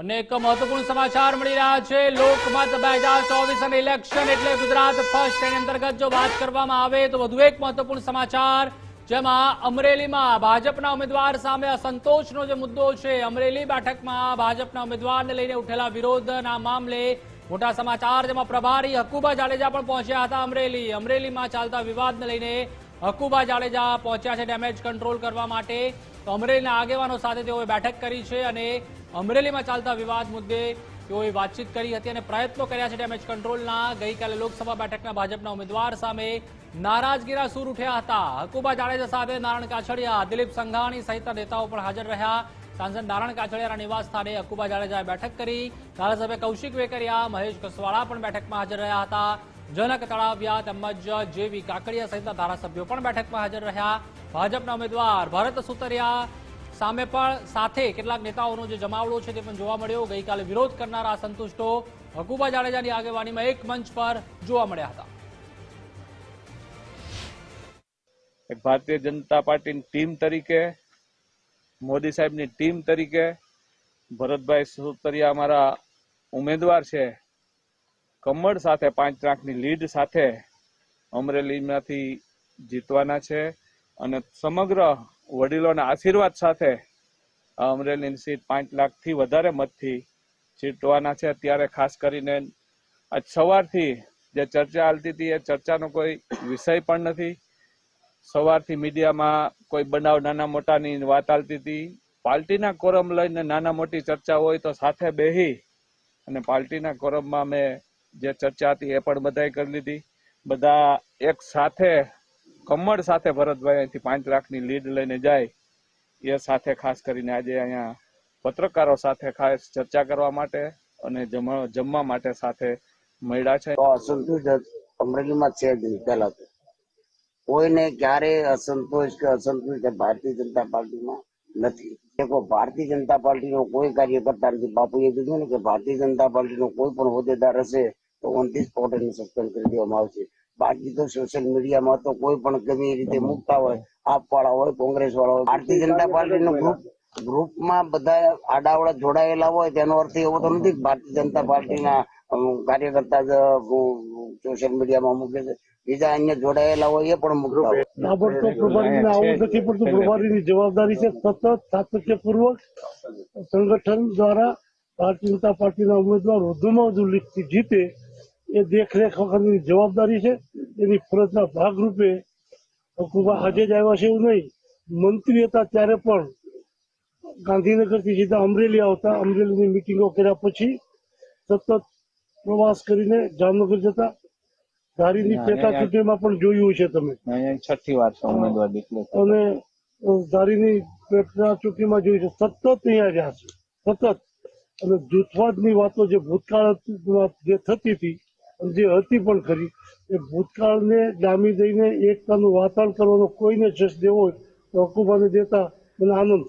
અનેક મહત્વપૂર્ણ સમાચાર મળી રહ્યા છે. લોકમત બે હજાર ચોવીસ અને ઇલેક્શન એટલે ગુજરાત ફર્સ્ટ એની અંતર્ગત જો વાત કરવામાં આવે તો વધુ એક મહત્વપૂર્ણ સમાચાર, જેમાં અમરેલીમાં ભાજપના ઉમેદવાર સામે અસંતોષનો જે મુદ્દો છે, અમરેલી બેઠકમાં ભાજપના ઉમેદવારને લઈને ઉઠેલા વિરોધના મામલે મોટા સમાચાર, જેમાં પ્રભારી હકુબા જાડેજા પણ પહોંચ્યા હતા અમરેલી. અમરેલીમાં ચાલતા વિવાદને લઈને હકુબા જાડેજા પહોંચ્યા છે, ડેમેજ કંટ્રોલ કરવા માટે. તો અમરેલીના આગેવાનો સાથે તેઓએ બેઠક કરી છે અને અમરેલીમાં ચાલતા વિવાદ મુદ્દે તેઓએ વાતચીત કરી હતી અને પ્રયત્નો કર્યા છે ડેમેજ કંટ્રોલના. ગઈકાલે લોકસભા બેઠકના ભાજપના ઉમેદવાર સામે નારાજગીના સૂર ઉઠ્યા હતા. હકુબા જાડેજા સાથે નારાયણ કાછડિયા, દિલીપ સંઘાણી સહિતના નેતાઓ પણ હાજર રહ્યા. સાંસદ નારાયણ કાછડિયાના નિવાસ સ્થાને હકુબા જાડેજાએ બેઠક કરી. ધારાસભ્ય કૌશિક વેકરિયા, મહેશ કસવાળા પણ બેઠકમાં હાજર રહ્યા હતા. જનક તળાવિયા તેમજ જેવી કાકડિયા સહિતના ધારાસભ્યો પણ બેઠકમાં હાજર રહ્યા. ભાજપના ઉમેદવાર ભરત સુતરિયા સામે પણ સાથે કેટલાક નેતાઓનો જે જમાવડો છે તે પણ જોવા મળ્યો. ગઈકાલે વિરોધ કરનારા સંતુષ્ટો હકુબા જાડેજાની આગેવાનીમાં એક મંચ પર જોવા મળ્યા હતા. ભારતીય જનતા પાર્ટીની ટીમ તરીકે, મોદી સાહેબની ટીમ તરીકે ભરતભાઈ સુતરિયા અમારા ઉમેદવાર છે. કમળ સાથે પાંચ લાખની લીડ સાથે અમરેલીમાંથી જીતવાના છે અને સમગ્ર વડીલોના આશીર્વાદ સાથે અમરેલીની સીટ પાંચ લાખથી વધારે મતથી જીતવાના છે. અત્યારે ખાસ કરીને આજ સવારથી જે ચર્ચા હાલતી હતી એ ચર્ચાનો કોઈ વિષય પણ નથી. સવારથી મીડિયામાં કોઈ બનાવ નાના મોટાની વાત ચાલતી હતી. પાર્ટીના કોરમ લઈને નાના મોટી ચર્ચા હોય તો સાથે બેહી અને પાર્ટીના કોરમમાં અમે જે ચર્ચા હતી એ પણ બધાએ કરી લીધી. બધા એક સાથે, કમળ સાથે ભરતભાઈ અહીંથી પાંચ લાખની લીડ લઈને જાય, એ સાથે ખાસ કરીને આજે અહીંયા પત્રકારો સાથે ખાસ ચર્ચા કરવા માટે અને જમવા માટે સાથે મળ્યા છે. અમરેલીમાં છે જ તો. કોઈને ક્યારે અસંતોષ કે અસંતોષ ભારતીય જનતા પાર્ટીમાં નથી. દેખો ભારતીય જનતા પાર્ટીનો કોઈ કાર્યકર્તા નથી. બાપુએ કીધું ને કે ભારતીય જનતા પાર્ટીનો કોઈ પણ હોદ્દેદાર હશે તો ઓન ધી સ્પોટ એને સસ્પેન્ડ કરી દેવામાં આવશે. બાકી તો સોશિયલ મીડિયામાં તો કોઈ પણ ગમે એ રીતે મૂકતા હોય આપ વાળા હોય, કોંગ્રેસ વાળા હોય, ભારતીય જનતા પાર્ટીનું ગ્રુપ ગ્રુપમાં બધા આડાવડા જોડાયેલા હોય તેનો અર્થ એવો તો નથી ભારતીય જનતા પાર્ટીના કાર્યકર્તા જ સોશિયલ મીડિયામાં મૂકે છે. બીજા અન્ય જોડાયેલા હોય એ પણ હોય. તાબડતોબ પ્રભારીને આવું નથી પડતું. પ્રભારીની જવાબદારી છે સતત સાતત્યપૂર્વક સંગઠન દ્વારા ભારતીય જનતા પાર્ટીના ઉમેદવાર વધુમાં વધુ લીડથી જીતે એ દેખરેખ વખતની જવાબદારી છે. એની ફરજના ભાગરૂપે હકુબા આજે જ આવ્યા છે એવું નહીં. મંત્રી હતા ત્યારે પણ ગાંધીનગરથી સીધા અમરેલી આવતા. અમરેલીની મિટિંગો કર્યા પછી સતત પ્રવાસ કરીને જામનગર જતા. ધારીની પેટા ચૂંટણીમાં પણ જોયું છે તમે. છઠ્ઠી વાર ઉમેદવાર અને ધારીની પેટા ચૂંટણીમાં જોયું છે. સતત અહીંયા રહ્યા છે. સતત. અને જૂથવાદની વાતો જે ભૂતકાળ જે થતી હતી જે હતી પણ ખરી. એ ભૂતકાળને ડામી દઈને એકતાનું વાતાવરણ કરવાનો કોઈને જશ દેવો હોય તો હકુબાને દેતા મને આનંદ